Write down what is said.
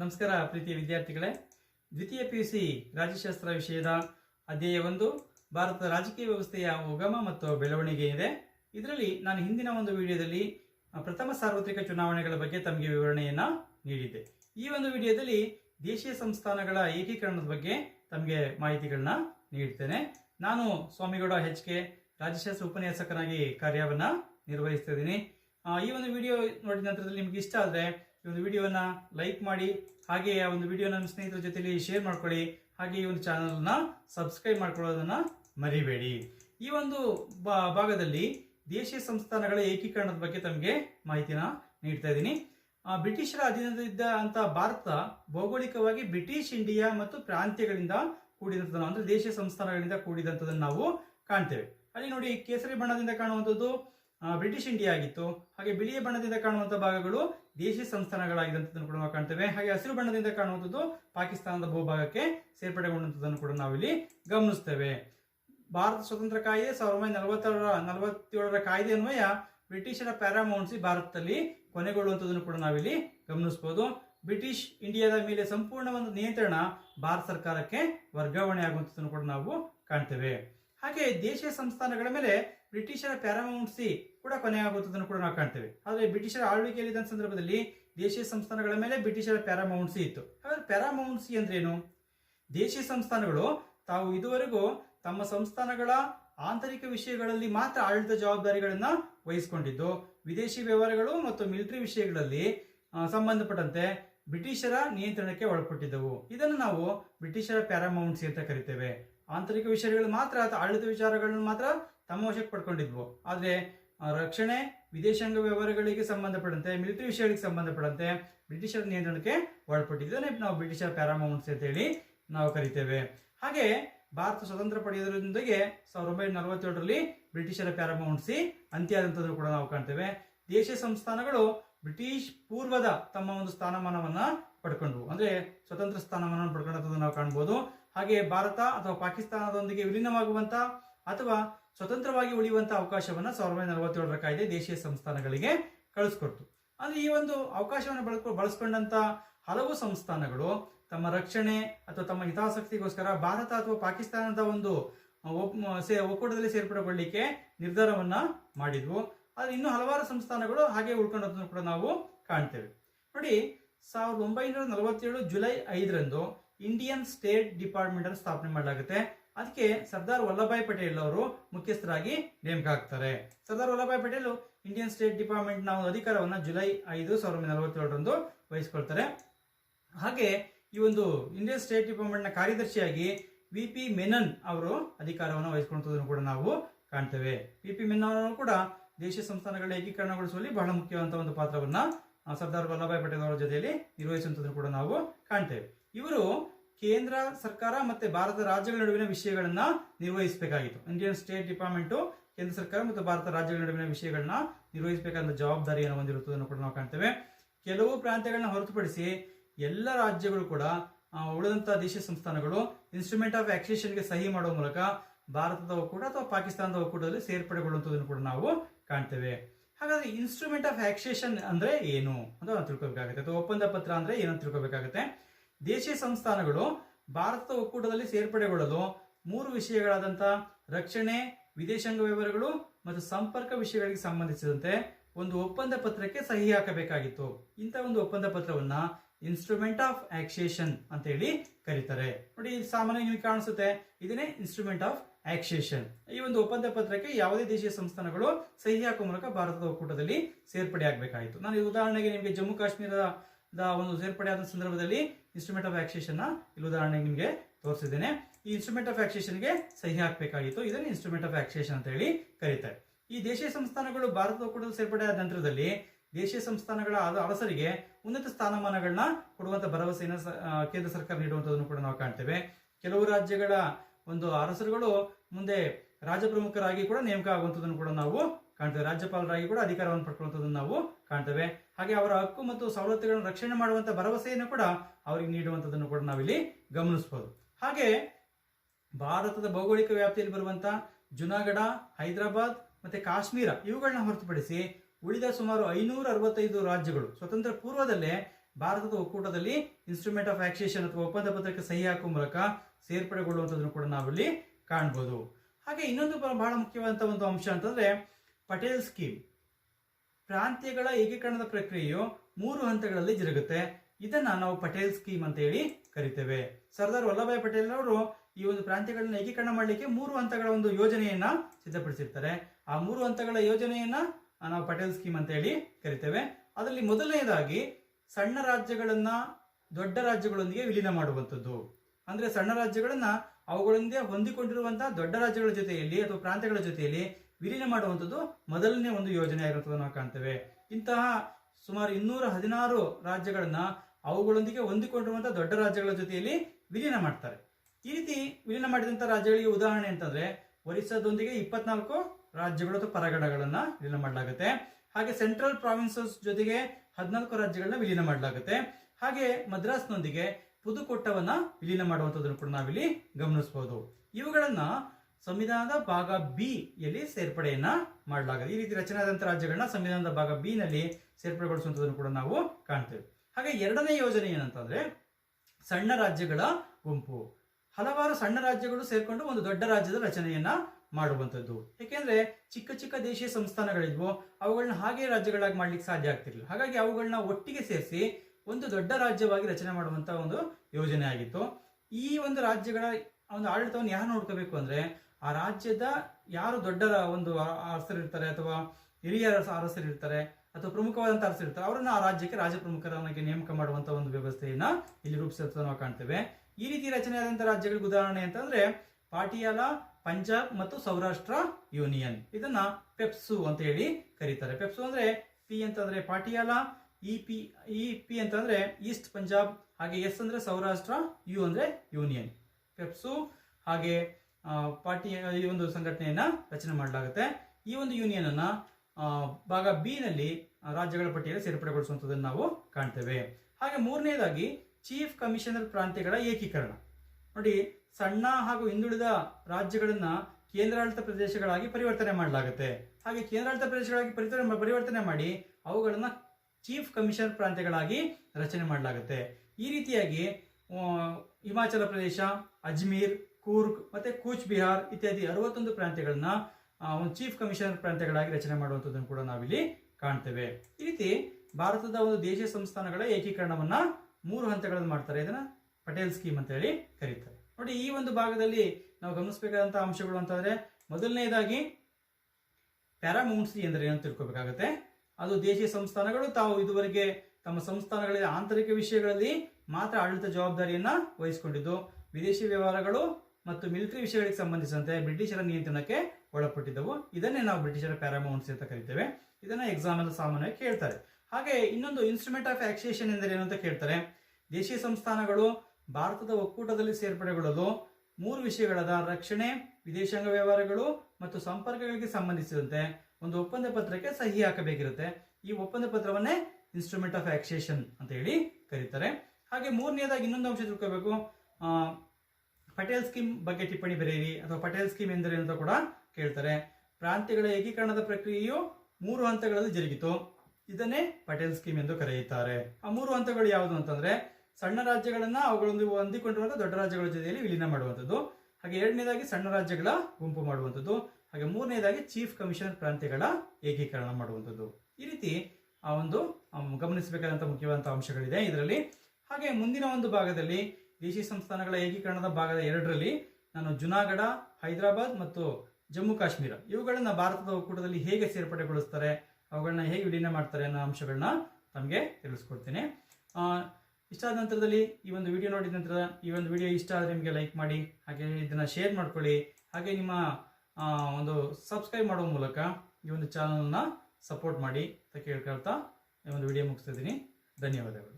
ನಮಸ್ಕಾರ ಪ್ರೀತಿಯ ವಿದ್ಯಾರ್ಥಿಗಳೇ. ದ್ವಿತೀಯ ಪಿ ಯು ಸಿ ರಾಜ್ಯಶಾಸ್ತ್ರ ವಿಷಯದ ಅಧ್ಯಾಯ ಒಂದು, ಭಾರತದ ರಾಜಕೀಯ ವ್ಯವಸ್ಥೆಯ ಉಗಮ ಮತ್ತು ಬೆಳವಣಿಗೆ ಇದೆ. ಇದರಲ್ಲಿ ನಾನು ಹಿಂದಿನ ಒಂದು ವಿಡಿಯೋದಲ್ಲಿ ಪ್ರಥಮ ಸಾರ್ವತ್ರಿಕ ಚುನಾವಣೆಗಳ ಬಗ್ಗೆ ತಮಗೆ ವಿವರಣೆಯನ್ನು ನೀಡಿದ್ದೆ. ಈ ಒಂದು ವಿಡಿಯೋದಲ್ಲಿ ದೇಶೀಯ ಸಂಸ್ಥಾನಗಳ ಏಕೀಕರಣದ ಬಗ್ಗೆ ತಮಗೆ ಮಾಹಿತಿಗಳನ್ನ ನೀಡ್ತೇನೆ. ನಾನು ಸ್ವಾಮಿಗೌಡ ಹೆಚ್ ಕೆ ರಾಜ್ಯಶಾಸ್ತ್ರ ಉಪನ್ಯಾಸಕನಾಗಿ ಕಾರ್ಯವನ್ನು ನಿರ್ವಹಿಸ್ತಾ ಇದ್ದೀನಿ. ಈ ಒಂದು ವಿಡಿಯೋ ನೋಡಿದ ನಂತರದಲ್ಲಿ ನಿಮ್ಗೆ ಇಷ್ಟ ಆದರೆ ಈ ಒಂದು ವಿಡಿಯೋನ ಲೈಕ್ ಮಾಡಿ ಹಾಗೆ ಆ ಒಂದು ವಿಡಿಯೋ ನಮ್ಮ ಸ್ನೇಹಿತರ ಜೊತೆಲಿ ಶೇರ್ ಮಾಡ್ಕೊಳ್ಳಿ ಹಾಗೆ ಈ ಒಂದು ಚಾನಲ್ನ ಸಬ್ಸ್ಕ್ರೈಬ್ ಮಾಡ್ಕೊಳ್ಳೋದನ್ನ ಮರಿಬೇಡಿ. ಈ ಒಂದು ಭಾಗದಲ್ಲಿ ದೇಶೀಯ ಸಂಸ್ಥಾನಗಳ ಏಕೀಕರಣದ ಬಗ್ಗೆ ತಮಗೆ ಮಾಹಿತಿನ ನೀಡ್ತಾ ಇದ್ದೀನಿ. ಬ್ರಿಟಿಷರ ಅಧೀನದಿದ್ದ ಅಂತ ಭಾರತ ಭೌಗೋಳಿಕವಾಗಿ ಬ್ರಿಟಿಷ್ ಇಂಡಿಯಾ ಮತ್ತು ಪ್ರಾಂತ್ಯಗಳಿಂದ ಕೂಡಿದಂಥದ್ದನ್ನು ಅಂದ್ರೆ ದೇಶೀಯ ಸಂಸ್ಥಾನಗಳಿಂದ ಕೂಡಿದಂಥದ್ದನ್ನು ನಾವು ಕಾಣ್ತೇವೆ. ಅಲ್ಲಿ ನೋಡಿ ಕೇಸರಿ ಬಣ್ಣದಿಂದ ಕಾಣುವಂಥದ್ದು ಬ್ರಿಟಿಷ್ ಇಂಡಿಯಾ ಆಗಿತ್ತು. ಹಾಗೆ ಬಿಳಿಯ ಬಣ್ಣದಿಂದ ಕಾಣುವಂಥ ಭಾಗಗಳು ದೇಶೀಯ ಸಂಸ್ಥಾನಗಳಾಗಿದ್ದಂಥದ್ದನ್ನು ಕೂಡ ನಾವು ಕಾಣ್ತೇವೆ. ಹಾಗೆ ಹಸಿರು ಬಣ್ಣದಿಂದ ಕಾಣುವಂಥದ್ದು ಪಾಕಿಸ್ತಾನದ ಭೂಭಾಗಕ್ಕೆ ಸೇರ್ಪಡೆಗೊಂಡಂಥದ್ದನ್ನು ಕೂಡ ನಾವಿಲ್ಲಿ ಗಮನಿಸ್ತೇವೆ. ಭಾರತ ಸ್ವತಂತ್ರ ಕಾಯ್ದೆ ಸಾವಿರದ ಒಂಬೈನೂರ ನಲವತ್ತಾರರ, ನಲವತ್ತೇಳರ ಕಾಯ್ದೆ ಅನ್ವಯ ಬ್ರಿಟಿಷರ ಪ್ಯಾರಾಮೌನ್ಸಿ ಭಾರತದಲ್ಲಿ ಕೊನೆಗೊಳ್ಳುವಂಥದ್ದನ್ನು ಕೂಡ ನಾವಿಲ್ಲಿ ಗಮನಿಸಬಹುದು ಬ್ರಿಟಿಷ್ ಇಂಡಿಯಾದ ಮೇಲೆ ಸಂಪೂರ್ಣ ಒಂದು ನಿಯಂತ್ರಣ ಭಾರತ ಸರ್ಕಾರಕ್ಕೆ ವರ್ಗಾವಣೆ ಆಗುವಂಥದ್ದನ್ನು ಕೂಡ ನಾವು ಕಾಣ್ತೇವೆ. ಹಾಗೆ ದೇಶೀಯ ಸಂಸ್ಥಾನಗಳ ಮೇಲೆ ಬ್ರಿಟಿಷರ ಪ್ಯಾರಾಮೌನ್ಸಿ ಕೂಡ ಕೊನೆಯಾಗುತ್ತದನ್ನು ಕೂಡ ನಾವು ಕಾಣ್ತೇವೆ. ಆದರೆ ಬ್ರಿಟಿಷರ ಆಳ್ವಿಕೆಯಲ್ಲಿದ್ದ ಸಂದರ್ಭದಲ್ಲಿ ದೇಶೀಯ ಸಂಸ್ಥಾನಗಳ ಮೇಲೆ ಬ್ರಿಟಿಷರ ಪ್ಯಾರಾಮೌನ್ಸಿ ಇತ್ತು. ಹಾಗಾದ್ರೆ ಪ್ಯಾರಾಮೌನ್ಸಿ ಅಂದ್ರೇನು? ದೇಶೀಯ ಸಂಸ್ಥಾನಗಳು ತಾವು ಇದುವರೆಗೂ ತಮ್ಮ ಸಂಸ್ಥಾನಗಳ ಆಂತರಿಕ ವಿಷಯಗಳಲ್ಲಿ ಮಾತ್ರ ಆಡಳಿತ ಜವಾಬ್ದಾರಿಗಳನ್ನು ವಹಿಸಿಕೊಂಡಿದ್ದು, ವಿದೇಶಿ ವ್ಯವಹಾರಗಳು ಮತ್ತು ಮಿಲಿಟರಿ ವಿಷಯಗಳಲ್ಲಿ ಸಂಬಂಧಪಟ್ಟಂತೆ ಬ್ರಿಟಿಷರ ನಿಯಂತ್ರಣಕ್ಕೆ ಒಳಪಟ್ಟಿದ್ದವು. ಇದನ್ನು ನಾವು ಬ್ರಿಟಿಷರ ಪ್ಯಾರಾಮೌನ್ಸಿ ಅಂತ ಕರಿತೇವೆ. ಆಂತರಿಕ ವಿಷಯಗಳು ಮಾತ್ರ ಅಥವಾ ಆಡಳಿತ ವಿಚಾರಗಳನ್ನು ಮಾತ್ರ ತಮ್ಮ ವಶಕ್ಕೆ ಪಡ್ಕೊಂಡಿದ್ವು. ಆದರೆ ರಕ್ಷಣೆ ವಿದೇಶಾಂಗ ವ್ಯವಹಾರಗಳಿಗೆ ಸಂಬಂಧಪಟ್ಟಂತೆ, ಮಿಲಿಟರಿ ವಿಷಯಗಳಿಗೆ ಸಂಬಂಧಪಟ್ಟಂತೆ ಬ್ರಿಟಿಷರ ನಿಯಂತ್ರಣಕ್ಕೆ ಒಳಪಟ್ಟಿದ್ದನ್ನೇ ನಾವು ಬ್ರಿಟಿಷರ ಪ್ಯಾರಾಮೌಂಟ್ಸ್ ಅಂತ ಹೇಳಿ ನಾವು ಕರಿತೇವೆ. ಹಾಗೆ, ಭಾರತ ಸ್ವತಂತ್ರ ಪಡೆಯೋದ್ರೊಂದಿಗೆ ಸಾವಿರದ ಒಂಬೈನೂರ ನಲವತ್ತೇಳರಲ್ಲಿ ಬ್ರಿಟಿಷರ ಪ್ಯಾರಾಮೌಂಟ್ಸಿ ಅಂತ್ಯ ಆದಂಥದ್ದು ಕೂಡ ನಾವು ಕಾಣ್ತೇವೆ. ದೇಶ ಸಂಸ್ಥಾನಗಳು ಬ್ರಿಟಿಷ್ ಪೂರ್ವದ ತಮ್ಮ ಒಂದು ಸ್ಥಾನಮಾನವನ್ನ ಪಡ್ಕೊಂಡ್ವು. ಅಂದ್ರೆ ಸ್ವತಂತ್ರ ಸ್ಥಾನಮಾನವನ್ನು ಪಡ್ಕೊಂಡಂಥದ್ದು ನಾವು ಕಾಣ್ಬೋದು. ಹಾಗೆ ಭಾರತ ಅಥವಾ ಪಾಕಿಸ್ತಾನದೊಂದಿಗೆ ವಿಲೀನವಾಗುವಂತ ಅಥವಾ ಸ್ವತಂತ್ರವಾಗಿ ಉಳಿಯುವಂತಹ ಅವಕಾಶವನ್ನ ಸಾವಿರದ ಒಂಬೈನೂರ ನಲವತ್ತೇಳರ ಕಾಯ್ದೆ ದೇಶೀಯ ಸಂಸ್ಥಾನಗಳಿಗೆ ಕಳಿಸ್ಕೊಡ್ತು. ಅಂದ್ರೆ ಈ ಒಂದು ಅವಕಾಶವನ್ನು ಬಳಸ್ ಬಳಸ್ಕೊಂಡಂತ ಹಲವು ಸಂಸ್ಥಾನಗಳು ತಮ್ಮ ರಕ್ಷಣೆ ಅಥವಾ ತಮ್ಮ ಹಿತಾಸಕ್ತಿಗೋಸ್ಕರ ಭಾರತ ಅಥವಾ ಪಾಕಿಸ್ತಾನದ ಒಂದು ಒಕ್ಕೂಟದಲ್ಲಿ ಸೇರ್ಪಡೆಗೊಳ್ಳಿಕ್ಕೆ ನಿರ್ಧಾರವನ್ನ ಮಾಡಿದ್ವು. ಆದ್ರೆ ಇನ್ನೂ ಹಲವಾರು ಸಂಸ್ಥಾನಗಳು ಹಾಗೆ ಉಳ್ಕೊಂಡದನ್ನು ಕೂಡ ನಾವು ಕಾಣ್ತೇವೆ. ನೋಡಿ, ಸಾವಿರದ ಒಂಬೈನೂರ ನಲವತ್ತೇಳು ಜುಲೈ ಐದರಂದು ಇಂಡಿಯನ್ ಸ್ಟೇಟ್ ಡಿಪಾರ್ಟ್ಮೆಂಟ್ ಅನ್ನು ಸ್ಥಾಪನೆ ಮಾಡಲಾಗುತ್ತೆ. ಅದಕ್ಕೆ ಸರ್ದಾರ್ ವಲ್ಲಭಾಯ್ ಪಟೇಲ್ ಅವರು ಮುಖ್ಯಸ್ಥರಾಗಿ ನೇಮಕ ಆಗ್ತಾರೆ ಸರ್ದಾರ್ ವಲ್ಲಭಾಯ್ ಪಟೇಲ್ ಇಂಡಿಯನ್ ಸ್ಟೇಟ್ ಡಿಪಾರ್ಟ್ಮೆಂಟ್ನ ಒಂದು ಅಧಿಕಾರವನ್ನ ಜುಲೈ ಐದು ಸಾವಿರದ ಒಂಬೈನೂರ ನಲವತ್ತೇಳರಂದು ವಹಿಸಿಕೊಳ್ತಾರೆ. ಹಾಗೆ ಈ ಒಂದು ಇಂಡಿಯನ್ ಸ್ಟೇಟ್ ಡಿಪಾರ್ಟ್ಮೆಂಟ್ನ ಕಾರ್ಯದರ್ಶಿಯಾಗಿ ವಿ ಪಿ ಮೆನನ್ ಅವರು ಅಧಿಕಾರವನ್ನು ವಹಿಸಿಕೊಳ್ಳುವುದನ್ನು ಕೂಡ ನಾವು ಕಾಣ್ತೇವೆ. ವಿ ಪಿ ಮೆನನ್ ಅವರು ಕೂಡ ದೇಶೀಯ ಸಂಸ್ಥಾನಗಳ ಏಕೀಕರಣಗೊಳಿಸುವಲ್ಲಿ ಬಹಳ ಮುಖ್ಯವಾದಂತಹ ಒಂದು ಪಾತ್ರವನ್ನ ಸರ್ದಾರ್ ವಲ್ಲಭಾಯ್ ಪಟೇಲ್ ಅವರ ಜೊತೆಯಲ್ಲಿ ನಿರ್ವಹಿಸುವಂತದನ್ನು ಕೂಡ ನಾವು ಕಾಣ್ತೇವೆ. ಇವರು ಕೇಂದ್ರ ಸರ್ಕಾರ ಮತ್ತೆ ಭಾರತ ರಾಜ್ಯಗಳ ನಡುವಿನ ವಿಷಯಗಳನ್ನ ನಿರ್ವಹಿಸಬೇಕಾಗಿತ್ತು. ಇಂಡಿಯನ್ ಸ್ಟೇಟ್ ಡಿಪಾರ್ಟ್ಮೆಂಟ್ ಕೇಂದ್ರ ಸರ್ಕಾರ ಮತ್ತು ಭಾರತ ರಾಜ್ಯಗಳ ನಡುವಿನ ವಿಷಯಗಳನ್ನ ನಿರ್ವಹಿಸಬೇಕಾದ ಜವಾಬ್ದಾರಿಯನ್ನು ಹೊಂದಿರುತ್ತದನ್ನು ಕೂಡ ನಾವು ಕಾಣ್ತೇವೆ. ಕೆಲವು ಪ್ರಾಂತ್ಯಗಳನ್ನ ಹೊರತುಪಡಿಸಿ ಎಲ್ಲ ರಾಜ್ಯಗಳು ಕೂಡ ಉಳಿದಂತಹ ದೇಶೀಯ ಸಂಸ್ಥಾನಗಳು ಇನ್ಸ್ಟ್ರೂಮೆಂಟ್ ಆಫ್ಗೆ ಸಹಿ ಮಾಡುವ ಮೂಲಕ ಭಾರತದ ಒಕ್ಕೂಟ ಅಥವಾ ಪಾಕಿಸ್ತಾನದ ಒಕ್ಕೂಟದಲ್ಲಿ ಸೇರ್ಪಡೆಗೊಳ್ಳುವಂಥದ್ದನ್ನು ಕೂಡ ನಾವು ಕಾಣ್ತೇವೆ. ಹಾಗಾದ್ರೆ ಇನ್ಸ್ಟ್ರೂಮೆಂಟ್ ಆಫ್ ಆಕ್ಸೇಷನ್ ಅಂದ್ರೆ ಏನು? ಅಂತ ತಿಳ್ಕೊಬೇಕಾಗುತ್ತೆ. ಅಥವಾ ಒಪ್ಪಂದ ಪತ್ರ ಅಂದ್ರೆ ಏನಂತ ತಿಳ್ಕೊಬೇಕಾಗುತ್ತೆ? ದೇಶೀಯ ಸಂಸ್ಥಾನಗಳು ಭಾರತದ ಒಕ್ಕೂಟದಲ್ಲಿ ಸೇರ್ಪಡೆಗೊಳ್ಳಲು ಮೂರು ವಿಷಯಗಳಾದಂಥ ರಕ್ಷಣೆ, ವಿದೇಶಾಂಗ ವ್ಯವಹಾರಗಳು ಮತ್ತು ಸಂಪರ್ಕ ವಿಷಯಗಳಿಗೆ ಸಂಬಂಧಿಸಿದಂತೆ ಒಂದು ಒಪ್ಪಂದ ಪತ್ರಕ್ಕೆ ಸಹಿ ಹಾಕಬೇಕಾಗಿತ್ತು. ಇಂಥ ಒಂದು ಒಪ್ಪಂದ ಪತ್ರವನ್ನ ಇನ್ಸ್ಟ್ರೂಮೆಂಟ್ ಆಫ್ ಆಕ್ಸೇಷನ್ ಅಂತ ಹೇಳಿ ಕರೀತಾರೆ. ನೋಡಿ ಸಾಮಾನ್ಯ ನಿಮಗೆ ಕಾಣಿಸುತ್ತೆ. ಇದನ್ನೇ ಇನ್ಸ್ಟ್ರೂಮೆಂಟ್ ಆಫ್ ಆಕ್ಸೇಷನ್ ಈ ಒಂದು ಒಪ್ಪಂದ ಪತ್ರಕ್ಕೆ ಯಾವುದೇ ದೇಶೀಯ ಸಂಸ್ಥಾನಗಳು ಸಹಿ ಹಾಕುವ ಮೂಲಕ ಭಾರತದ ಒಕ್ಕೂಟದಲ್ಲಿ ಸೇರ್ಪಡೆ ಆಗಬೇಕಾಯಿತು ನಾನು ಉದಾಹರಣೆಗೆ ನಿಮಗೆ ಜಮ್ಮು ಕಾಶ್ಮೀರದ ಒಂದು ಸೇರ್ಪಡೆ ಆದ ಸಂದರ್ಭದಲ್ಲಿ ಇನ್ಸ್ಟ್ರೂಮೆಂಟ್ ಆಫ್ ಆಕ್ಸೇಷನ್ ಇಲ್ಲಿ ಉದಾಹರಣೆಗೆ ನಿಮಗೆ ತೋರಿಸಿದ್ದೇನೆ. ಈ ಇನ್ಸ್ಟ್ರೂಮೆಂಟ್ ಆಫ್ಗೆ ಸಹಿ ಹಾಕಬೇಕಾಗಿತ್ತು. ಇದನ್ನು ಇನ್ಸ್ಟ್ರೂಮೆಂಟ್ ಆಫ್ ಆಕ್ಸೇಷನ್ ಅಂತ ಹೇಳಿ ಕರೀತಾರೆ. ಈ ದೇಶೀಯ ಸಂಸ್ಥಾನಗಳು ಭಾರತ ಒಕ್ಕೂಟದ ಸೇರ್ಪಡೆ ಆದ ನಂತರದಲ್ಲಿ ದೇಶೀಯ ಸಂಸ್ಥಾನಗಳ ಅರಸರಿಗೆ ಉನ್ನತ ಸ್ಥಾನಮಾನಗಳನ್ನ ಕೊಡುವಂತ ಭರವಸೆಯನ್ನು ಕೇಂದ್ರ ಸರ್ಕಾರ ನೀಡುವಂತದನ್ನು ಕೂಡ ನಾವು ಕಾಣ್ತೇವೆ. ಕೆಲವು ರಾಜ್ಯಗಳ ಒಂದು ಅರಸರುಗಳು ಮುಂದೆ ರಾಜಪ್ರಮುಖರಾಗಿ ಕೂಡ ನೇಮಕ ಆಗುವಂತದನ್ನು ಕೂಡ ನಾವು ಕಾಣ್ತೇವೆ. ರಾಜ್ಯಪಾಲರಾಗಿ ಕೂಡ ಅಧಿಕಾರವನ್ನು ಪಡ್ಕೊಳ್ಳುವಂಥದ್ದನ್ನು ನಾವು ಕಾಣ್ತೇವೆ. ಹಾಗೆ ಅವರ ಹಕ್ಕು ಮತ್ತು ಸವಲತ್ತುಗಳನ್ನು ರಕ್ಷಣೆ ಮಾಡುವಂತ ಭರವಸೆಯನ್ನು ಕೂಡ ಅವರಿಗೆ ನೀಡುವಂಥದ್ದನ್ನು ಕೂಡ ನಾವಿಲ್ಲಿ ಗಮನಿಸಬಹುದು ಹಾಗೆ ಭಾರತದ ಭೌಗೋಳಿಕ ವ್ಯಾಪ್ತಿಯಲ್ಲಿ ಬರುವಂತ ಜುನಾಗಢ, ಹೈದರಾಬಾದ್ ಮತ್ತೆ ಕಾಶ್ಮೀರ ಇವುಗಳನ್ನ ಹೊರತುಪಡಿಸಿ ಉಳಿದ ಸುಮಾರು ಐನೂರ ಅರವತ್ತೈದು ರಾಜ್ಯಗಳು ಸ್ವತಂತ್ರ ಪೂರ್ವದಲ್ಲೇ ಭಾರತದ ಒಕ್ಕೂಟದಲ್ಲಿ ಇನ್ಸ್ಟ್ರೂಮೆಂಟ್ ಆಫ್ ಆಕ್ಸೇಷನ್ ಅಥವಾ ಒಪ್ಪಂದ ಪತ್ರಕ್ಕೆ ಸಹಿ ಹಾಕುವ ಮೂಲಕ ಸೇರ್ಪಡೆಗೊಳ್ಳುವಂಥದ್ದನ್ನು ಕೂಡ ನಾವಿಲ್ಲಿ ಕಾಣ್ಬೋದು. ಹಾಗೆ ಇನ್ನೊಂದು ಬಹಳ ಮುಖ್ಯವಾದಂಥ ಒಂದು ಅಂಶ ಅಂತಂದ್ರೆ ಪಟೇಲ್ ಸ್ಕೀಮ್ ಪ್ರಾಂತ್ಯಗಳ ಏಕೀಕರಣದ ಪ್ರಕ್ರಿಯೆಯು ಮೂರು ಹಂತಗಳಲ್ಲಿ ಜರುಗುತ್ತೆ. ಇದನ್ನ ನಾವು ಪಟೇಲ್ ಸ್ಕೀಮ್ ಅಂತ ಹೇಳಿ ಕರಿತೇವೆ. ಸರ್ದಾರ್ ವಲ್ಲಭಾಯ್ ಪಟೇಲ್ ಅವರು ಈ ಒಂದು ಪ್ರಾಂತ್ಯಗಳನ್ನ ಏಕೀಕರಣ ಮಾಡಲಿಕ್ಕೆ ಮೂರು ಹಂತಗಳ ಒಂದು ಯೋಜನೆಯನ್ನ ಸಿದ್ಧಪಡಿಸಿರ್ತಾರೆ. ಆ ಮೂರು ಹಂತಗಳ ಯೋಜನೆಯನ್ನ ನಾವು ಪಟೇಲ್ ಸ್ಕೀಮ್ ಅಂತ ಹೇಳಿ ಕರಿತೇವೆ. ಅದರಲ್ಲಿ ಮೊದಲನೇದಾಗಿ ಸಣ್ಣ ರಾಜ್ಯಗಳನ್ನ ದೊಡ್ಡ ರಾಜ್ಯಗಳೊಂದಿಗೆ ವಿಲೀನ ಮಾಡುವಂಥದ್ದು. ಅಂದ್ರೆ ಸಣ್ಣ ರಾಜ್ಯಗಳನ್ನ ಅವುಗಳೊಂದಿಗೆ ಹೊಂದಿಕೊಂಡಿರುವಂತಹ ದೊಡ್ಡ ರಾಜ್ಯಗಳ ಜೊತೆಯಲ್ಲಿ ಅಥವಾ ಪ್ರಾಂತ್ಯಗಳ ಜೊತೆಯಲ್ಲಿ ವಿಲೀನ ಮಾಡುವಂಥದ್ದು ಮೊದಲನೇ ಒಂದು ಯೋಜನೆ ಆಗಿರುವಂಥದ್ದು ನಾವು ಕಾಣ್ತೇವೆ. ಇಂತಹ ಸುಮಾರು ಇನ್ನೂರ ಹದಿನಾರು ರಾಜ್ಯಗಳನ್ನ ಅವುಗಳೊಂದಿಗೆ ಹೊಂದಿಕೊಂಡಿರುವಂತಹ ದೊಡ್ಡ ರಾಜ್ಯಗಳ ಜೊತೆಯಲ್ಲಿ ವಿಲೀನ ಮಾಡ್ತಾರೆ. ಈ ರೀತಿ ವಿಲೀನ ಮಾಡಿದಂಥ ರಾಜ್ಯಗಳಿಗೆ ಉದಾಹರಣೆ ಅಂತಂದ್ರೆ ಒರಿಸ್ಸಾದೊಂದಿಗೆ ಇಪ್ಪತ್ನಾಲ್ಕು ರಾಜ್ಯಗಳು ಅಥವಾ ಪರಗಡಗಳನ್ನು ವಿಲೀನ ಮಾಡಲಾಗುತ್ತೆ. ಹಾಗೆ ಸೆಂಟ್ರಲ್ ಪ್ರಾವಿನ್ಸಸ್ ಜೊತೆಗೆ ಹದಿನಾಲ್ಕು ರಾಜ್ಯಗಳನ್ನ ವಿಲೀನ ಮಾಡಲಾಗುತ್ತೆ. ಹಾಗೆ ಮದ್ರಾಸ್ನೊಂದಿಗೆ ಪುದುಕೊಟ್ಟವನ್ನ ವಿಲೀನ ಮಾಡುವಂಥದ್ದನ್ನು ಕೂಡ ನಾವಿಲ್ಲಿ ಗಮನಿಸಬಹುದು ಇವುಗಳನ್ನ ಸಂವಿಧಾನದ ಭಾಗ ಬಿ ಯಲ್ಲಿ ಸೇರ್ಪಡೆಯನ್ನ ಮಾಡಲಾಗಿದೆ. ಈ ರೀತಿ ರಚನೆ ಆದಂತಹ ರಾಜ್ಯಗಳನ್ನ ಸಂವಿಧಾನದ ಭಾಗ ಬಿ ನಲ್ಲಿ ಸೇರ್ಪಡೆಗೊಳಿಸುವಂಥದ್ದನ್ನು ಕೂಡ ನಾವು ಕಾಣ್ತೇವೆ. ಹಾಗೆ ಎರಡನೇ ಯೋಜನೆ ಏನಂತಂದ್ರೆ ಸಣ್ಣ ರಾಜ್ಯಗಳ ಗುಂಪು. ಹಲವಾರು ಸಣ್ಣ ರಾಜ್ಯಗಳು ಸೇರ್ಕೊಂಡು ಒಂದು ದೊಡ್ಡ ರಾಜ್ಯದ ರಚನೆಯನ್ನ ಮಾಡುವಂಥದ್ದು. ಯಾಕೆಂದ್ರೆ ಚಿಕ್ಕ ಚಿಕ್ಕ ದೇಶೀಯ ಸಂಸ್ಥಾನಗಳಿದ್ವು ಅವುಗಳನ್ನ ಹಾಗೆ ರಾಜ್ಯಗಳಾಗಿ ಮಾಡ್ಲಿಕ್ಕೆ ಸಾಧ್ಯ ಆಗ್ತಿರಲಿಲ್ಲ. ಹಾಗಾಗಿ ಅವುಗಳನ್ನ ಒಟ್ಟಿಗೆ ಸೇರಿಸಿ ಒಂದು ದೊಡ್ಡ ರಾಜ್ಯವಾಗಿ ರಚನೆ ಮಾಡುವಂತ ಒಂದು ಯೋಜನೆ ಆಗಿತ್ತು. ಈ ಒಂದು ರಾಜ್ಯಗಳ ಒಂದು ಆಡಳಿತವನ್ನು ಯಾರು ನೋಡ್ಕೋಬೇಕು ಅಂದ್ರೆ ಆ ರಾಜ್ಯದ ಯಾರು ದೊಡ್ಡರ ಒಂದು ಅರಸರಿರ್ತಾರೆ ಅಥವಾ ಹಿರಿಯ ಅರಸ- ಅರಸರಿರ್ತಾರೆ ಅಥವಾ ಪ್ರಮುಖವಾದಂತ ಅರಸರಿರ್ತಾರೆ ಅವರನ್ನು ಆ ರಾಜ್ಯಕ್ಕೆ ರಾಜ ಪ್ರಮುಖರನ್ನಾಗಿ ನೇಮಕ ಮಾಡುವಂತ ಒಂದು ವ್ಯವಸ್ಥೆಯನ್ನ ಇಲ್ಲಿ ರೂಪಿಸಿರ್ತದೆ ನಾವು ಕಾಣ್ತೇವೆ. ಈ ರೀತಿ ರಚನೆಯಾದಂತಹ ರಾಜ್ಯಗಳಿಗೆ ಉದಾಹರಣೆ ಅಂತಂದ್ರೆ ಪಾಟಿಯಾಲ, ಪಂಜಾಬ್ ಮತ್ತು ಸೌರಾಷ್ಟ್ರ ಯೂನಿಯನ್. ಇದನ್ನ ಪೆಪ್ಸು ಅಂತ ಹೇಳಿ ಕರೀತಾರೆ. ಪೆಪ್ಸು ಅಂದ್ರೆ ಪಿ ಅಂತಂದ್ರೆ Patiala E P E P ಅಂತಂದ್ರೆ ಈಸ್ಟ್ ಪಂಜಾಬ್, ಹಾಗೆ ಎಸ್ ಅಂದ್ರೆ ಸೌರಾಷ್ಟ್ರ, ಯು ಅಂದ್ರೆ ಯೂನಿಯನ್. ಪೆಪ್ಸು ಹಾಗೆ ಪಾರ್ಟಿ ಈ ಒಂದು ಸಂಘಟನೆಯನ್ನ ರಚನೆ ಮಾಡಲಾಗುತ್ತೆ. ಈ ಒಂದು ಯೂನಿಯನ್ ಅನ್ನ ಭಾಗ ಬಿ ನಲ್ಲಿ ರಾಜ್ಯಗಳ ಪಟ್ಟಿಯಲ್ಲಿ ಸೇರ್ಪಡೆಗೊಳಿಸುವಂಥದ್ದನ್ನು ನಾವು ಕಾಣ್ತೇವೆ. ಹಾಗೆ ಮೂರನೇದಾಗಿ ಚೀಫ್ ಕಮಿಷನರ್ ಪ್ರಾಂತ್ಯಗಳ ಏಕೀಕರಣ. ನೋಡಿ, ಸಣ್ಣ ಹಾಗೂ ಹಿಂದುಳಿದ ರಾಜ್ಯಗಳನ್ನ ಕೇಂದ್ರಾಡಳಿತ ಪ್ರದೇಶಗಳಾಗಿ ಪರಿವರ್ತನೆ ಮಾಡಲಾಗುತ್ತೆ. ಹಾಗೆ ಕೇಂದ್ರಾಡಳಿತ ಪ್ರದೇಶಗಳಾಗಿ ಪರಿವರ್ತನೆ ಪರಿವರ್ತನೆ ಮಾಡಿ, ಅವುಗಳನ್ನು ಚೀಫ್ ಕಮಿಷನರ್ ಪ್ರಾಂತ್ಯಗಳಾಗಿ ರಚನೆ ಮಾಡಲಾಗುತ್ತೆ. ಈ ರೀತಿಯಾಗಿ ಹಿಮಾಚಲ ಪ್ರದೇಶ, ಅಜ್ಮೀರ್ ಕೂರ್ಗ್ ಮತ್ತು ಕೂಚ್ ಬಿಹಾರ್ ಇತ್ಯಾದಿ ಅರವತ್ತೊಂದು ಪ್ರಾಂತ್ಯಗಳನ್ನ ಒಂದು ಚೀಫ್ ಕಮಿಷನರ್ ಪ್ರಾಂತ್ಯಗಳಾಗಿ ರಚನೆ ಮಾಡುವಂಥದ್ದನ್ನು ಕೂಡ ನಾವಿಲ್ಲಿ ಕಾಣ್ತೇವೆ. ಈ ರೀತಿ ಭಾರತದ ಒಂದು ದೇಶೀಯ ಸಂಸ್ಥಾನಗಳ ಏಕೀಕರಣವನ್ನ ಮೂರು ಹಂತಗಳಲ್ಲಿ ಮಾಡ್ತಾರೆ. ಇದನ್ನ ಪಟೇಲ್ ಸ್ಕೀಮ್ ಅಂತ ಹೇಳಿ ಕರೀತಾರೆ. ನೋಡಿ, ಈ ಒಂದು ಭಾಗದಲ್ಲಿ ನಾವು ಗಮನಿಸಬೇಕಾದಂತಹ ಅಂಶಗಳು ಅಂತಂದ್ರೆ, ಮೊದಲನೇದಾಗಿ ಪ್ಯಾರಾಮೌಂಟ್ಸಿ ಎಂದರೆ ಏನು ತಿಳ್ಕೊಬೇಕಾಗತ್ತೆ? ಅದು ದೇಶೀಯ ಸಂಸ್ಥಾನಗಳು ತಾವು ಇದುವರೆಗೆ ತಮ್ಮ ಸಂಸ್ಥಾನಗಳಲ್ಲಿ ಆಂತರಿಕ ವಿಷಯಗಳಲ್ಲಿ ಮಾತ್ರ ಆಡಳಿತ ಜವಾಬ್ದಾರಿಯನ್ನ ವಹಿಸಿಕೊಂಡಿದ್ದು. ವಿದೇಶಿ ವ್ಯವಹಾರಗಳು ಮತ್ತು ಮಿಲಿಟರಿ ವಿಷಯಗಳಿಗೆ ಸಂಬಂಧಿಸಿದಂತೆ ಬ್ರಿಟಿಷರ ನಿಯಂತ್ರಣಕ್ಕೆ ಒಳಪಟ್ಟಿದ್ದವು. ಇದನ್ನೇ ನಾವು ಬ್ರಿಟಿಷರ ಪ್ಯಾರಾಮೌಂಟ್ಸ್ ಅಂತ ಕರಿತೇವೆ. ಇದನ್ನ ಎಕ್ಸಾಮ್ ಅಲ್ಲಿ ಸಾಮಾನ್ಯವಾಗಿ ಕೇಳ್ತಾರೆ. ಹಾಗೆ ಇನ್ನೊಂದು ಇನ್ಸ್ಟ್ರೂಮೆಂಟ್ ಆಫ್ ಆಕ್ಸಿಯೇಷನ್ ಎಂದರೆ ಏನು ಅಂತ ಕೇಳ್ತಾರೆ? ದೇಶೀಯ ಸಂಸ್ಥಾನಗಳು, ಭಾರತದ ಒಕ್ಕೂಟದಲ್ಲಿ ಸೇರ್ಪಡೆಗೊಳ್ಳಲು ಮೂರು ವಿಷಯಗಳಾದ ರಕ್ಷಣೆ, ವಿದೇಶಾಂಗ ವ್ಯವಹಾರಗಳು ಮತ್ತು ಸಂಪರ್ಕಗಳಿಗೆ ಸಂಬಂಧಿಸಿದಂತೆ ಒಂದು ಒಪ್ಪಂದ ಪತ್ರಕ್ಕೆ ಸಹಿ ಹಾಕಬೇಕಿರುತ್ತೆ. ಈ ಒಪ್ಪಂದ ಪತ್ರವನ್ನೇ ಇನ್ಸ್ಟ್ರೂಮೆಂಟ್ ಆಫ್ ಆಕ್ಸಿಯೇಷನ್ ಅಂತ ಹೇಳಿ ಕರೀತಾರೆ. ಹಾಗೆ ಮೂರನೇದಾಗಿ ಇನ್ನೊಂದು ಅಂಶ ತಿಳ್ಕೋಬೇಕು. ಪಟೇಲ್ ಸ್ಕೀಮ್ ಬಗ್ಗೆ ಟಿಪ್ಪಣಿ ಬರೆಯಿರಿ ಅಥವಾ ಪಟೇಲ್ ಸ್ಕೀಮ್ ಎಂದರೇನು ಅಂತ ಕೂಡ ಕೇಳ್ತಾರೆ. ಪ್ರಾಂತ್ಯಗಳ ಏಕೀಕರಣದ ಪ್ರಕ್ರಿಯೆಯು ಮೂರು ಹಂತಗಳಲ್ಲಿ ಜರುಗಿತು. ಇದನ್ನೇ ಪಟೇಲ್ ಸ್ಕೀಮ್ ಎಂದು ಕರೆಯುತ್ತಾರೆ. ಆ ಮೂರು ಹಂತಗಳು ಯಾವುದು ಅಂತಂದ್ರೆ, ಸಣ್ಣ ರಾಜ್ಯಗಳನ್ನ ಅವುಗಳೊಂದಿಗೆ ಹೊಂದಿಕೊಂಡಿರುವಂತಹ ದೊಡ್ಡ ರಾಜ್ಯಗಳ ಜೊತೆಯಲ್ಲಿ ವಿಲೀನ ಮಾಡುವಂಥದ್ದು. ಹಾಗೆ ಎರಡನೇದಾಗಿ ಸಣ್ಣ ರಾಜ್ಯಗಳ ಗುಂಪು ಮಾಡುವಂಥದ್ದು. ಹಾಗೆ ಮೂರನೇದಾಗಿ ಚೀಫ್ ಕಮಿಷನರ್ ಪ್ರಾಂತ್ಯಗಳ ಏಕೀಕರಣ ಮಾಡುವಂಥದ್ದು. ಈ ರೀತಿ ಆ ಒಂದು ಗಮನಿಸಬೇಕಾದಂಥ ಮುಖ್ಯವಾದಂಥ ಅಂಶಗಳಿದೆ ಇದರಲ್ಲಿ. ಹಾಗೆ ಮುಂದಿನ ಒಂದು ಭಾಗದಲ್ಲಿ ದೇಶೀಯ ಸಂಸ್ಥಾನಗಳ ಏಕೀಕರಣದ ಭಾಗದ ಎರಡರಲ್ಲಿ ನಾನು ಜುನಾಗಢ ಹೈದರಾಬಾದ್ ಮತ್ತು ಜಮ್ಮು ಕಾಶ್ಮೀರ. ಇವುಗಳನ್ನ ಭಾರತದ ಒಕ್ಕೂಟದಲ್ಲಿ ಹೇಗೆ ಸೇರ್ಪಡೆಗೊಳಿಸ್ತಾರೆ ಅವುಗಳನ್ನ ಹೇಗೆ ವಿಲೀನ ಮಾಡ್ತಾರೆ ಅನ್ನೋ ಅಂಶಗಳನ್ನ ತಮಗೆ ತಿಳಿಸ್ಕೊಡ್ತೇನೆ. ಆ, ಇಷ್ಟ ಆದ ನಂತರದಲ್ಲಿ ಈ ಒಂದು ವಿಡಿಯೋ ನೋಡಿದ ನಂತರ ಈ ಒಂದು ವಿಡಿಯೋ ಇಷ್ಟ ಆದರೆ ನಿಮಗೆ ಲೈಕ್ ಮಾಡಿ ಹಾಗೆ ಇದನ್ನ ಶೇರ್ ಮಾಡ್ಕೊಳ್ಳಿ ಹಾಗೆ ನಿಮ್ಮ ಒಂದು ಸಬ್ಸ್ಕ್ರೈಬ್ ಮಾಡುವ ಮೂಲಕ ಈ ಒಂದು ಚಾನಲ್ನ ಸಪೋರ್ಟ್ ಮಾಡಿ ಅಂತ ಕೇಳ್ಕೊಳ್ತಾ ಈ ಒಂದು ವಿಡಿಯೋ ಮುಗಿಸ್ತಿದ್ದೀನಿ ಧನ್ಯವಾದಗಳು.